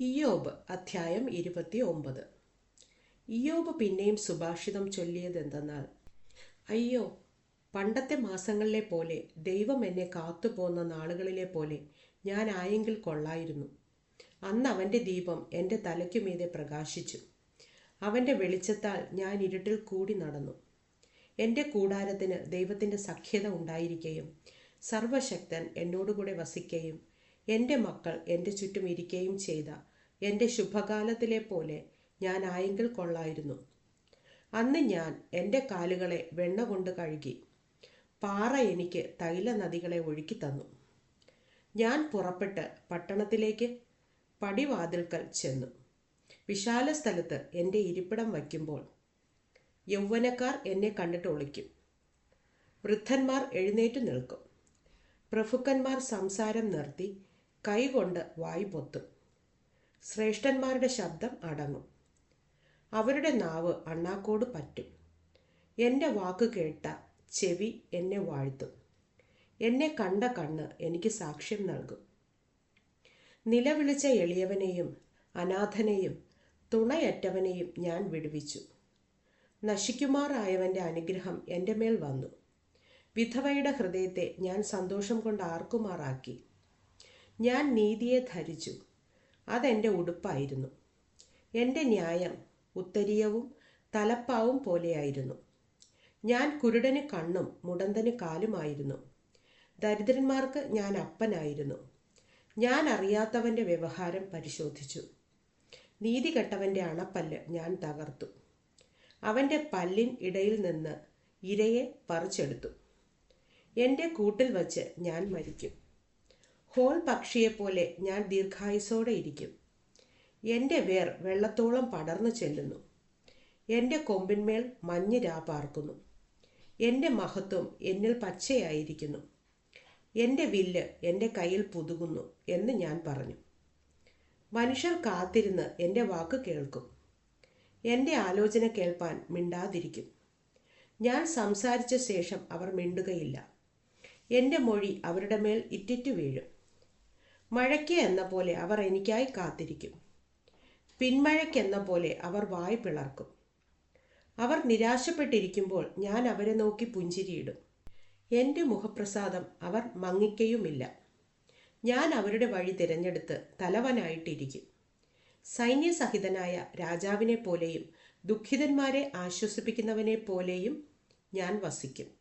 ഇയോബ് അധ്യായം ഇരുപത്തി ഒമ്പത് ഇയോബ് പിന്നെയും സുഭാഷിതം ചൊല്ലിയതെന്തെന്നാൽ അയ്യോ പണ്ടത്തെ മാസങ്ങളിലെ പോലെ ദൈവം എന്നെ കാത്തുപോന്ന നാളുകളിലെ പോലെ ഞാൻ ആയെങ്കിൽ കൊള്ളായിരുന്നു. അന്ന് അവന്റെ ദീപം എന്റെ തലയ്ക്കുമീതെ പ്രകാശിച്ചു. അവന്റെ വെളിച്ചത്താൽ ഞാൻ ഇരുട്ടിൽ കൂടി നടന്നു. എന്റെ കൂടാരത്തിന് ദൈവത്തിന്റെ സഖ്യത ഉണ്ടായിരിക്കുകയും സർവശക്തൻ എന്നോടുകൂടെ വസിക്കുകയും എന്റെ മക്കൾ എന്റെ ചുറ്റും ഇരിക്കുകയും ചെയ്ത എന്റെ ശുഭകാലത്തിലെ പോലെ ഞാൻ ആയെങ്കിൽ കൊള്ളായിരുന്നു. അന്ന് ഞാൻ എന്റെ കാലുകളെ വെണ്ണ കൊണ്ട് കഴുകി പാറ എനിക്ക് തൈല നദികളെ ഒഴുക്കി തന്നു. ഞാൻ പുറപ്പെട്ട് പട്ടണത്തിലേക്ക് പടിവാതിൽക്കൽ ചെന്നു. വിശാല സ്ഥലത്ത് എന്റെ ഇരിപ്പിടം വയ്ക്കുമ്പോൾ യൗവനക്കാർ എന്നെ കണ്ടിട്ട് ഒളിക്കും. വൃദ്ധന്മാർ എഴുന്നേറ്റ് നിൽക്കും. പ്രഭുക്കന്മാർ സംസാരം നിർത്തി കൈകൊണ്ട് വായി പൊത്തും. ശ്രേഷ്ഠന്മാരുടെ ശബ്ദം അടങ്ങും. അവരുടെ നാവ് അണ്ണാക്കോട് പറ്റും. എന്റെ വാക്ക് കേട്ട ചെവി എന്നെ വാഴ്ത്തും. എന്നെ കണ്ട കണ്ണ് എനിക്ക് സാക്ഷ്യം നൽകും. നിലവിളിച്ച എളിയവനെയും അനാഥനെയും തുണയറ്റവനെയും ഞാൻ വിടുവിച്ചു. നശിക്കുമാറായവന്റെ അനുഗ്രഹം എന്റെ മേൽ വന്നു. വിധവയുടെ ഹൃദയത്തെ ഞാൻ സന്തോഷം കൊണ്ട് ആർക്കുമാറാക്കി. ഞാൻ നീതിയെ ധരിച്ചു. അതെന്റെ ഉടുപ്പായിരുന്നു. എന്റെ ന്യായം ഉത്തരീയവും തലപ്പാവും പോലെയായിരുന്നു. ഞാൻ കുരുടന് കണ്ണും മുടന്തന് കാലുമായിരുന്നു. ദരിദ്രന്മാർക്ക് ഞാൻ അപ്പനായിരുന്നു. ഞാൻ അറിയാത്തവന്റെ വ്യവഹാരം പരിശോധിച്ചു. നീതി കെട്ടവന്റെ അണപ്പല്ല് ഞാൻ തകർത്തു. അവന്റെ പല്ലിൻ ഇടയിൽ നിന്ന് ഇരയെ പറിച്ചെടുത്തു. എന്റെ കൂട്ടിൽ വച്ച് ഞാൻ മരിക്കും. ഹോൾ പക്ഷിയെപ്പോലെ ഞാൻ ദീർഘായുസോടെ ഇരിക്കും. എന്റെ വേർ വെള്ളത്തോളം പടർന്നു ചെല്ലുന്നു. എന്റെ കൊമ്പിന്മേൽ മഞ്ഞ് രാപാർക്കുന്നു. എന്റെ മഹത്വം എന്നിൽ പച്ചയായിരിക്കുന്നു. എന്റെ വില്ല് എന്റെ കയ്യിൽ പുതുകുന്നു എന്ന് ഞാൻ പറഞ്ഞു. മനുഷ്യർ കാത്തിരുന്ന് എന്റെ വാക്ക് കേൾക്കും. എന്റെ ആലോചന കേൾപ്പാൻ മിണ്ടാതിരിക്കും. ഞാൻ സംസാരിച്ച ശേഷം അവർ മിണ്ടുകയില്ല. എന്റെ മൊഴി അവരുടെ മേൽ ഇറ്റിറ്റു വീഴും. മഴയ്ക്ക് എന്ന പോലെ അവർ എനിക്കായി കാത്തിരിക്കും. പിന്മഴയ്ക്കെന്ന പോലെ അവർ വായ് പിളർക്കും. അവർ നിരാശപ്പെട്ടിരിക്കുമ്പോൾ ഞാൻ അവരെ നോക്കി പുഞ്ചിരിയിടും. എന്റെ മുഖപ്രസാദം അവർ മങ്ങിക്കയുമില്ല. ഞാൻ അവരുടെ വഴി തിരഞ്ഞെടുത്ത് തലവനായിട്ടിരിക്കും. സൈന്യസഹിതനായ രാജാവിനെ പോലെയും ദുഃഖിതന്മാരെ ആശ്വസിപ്പിക്കുന്നവനെ പോലെയും ഞാൻ വസിക്കും.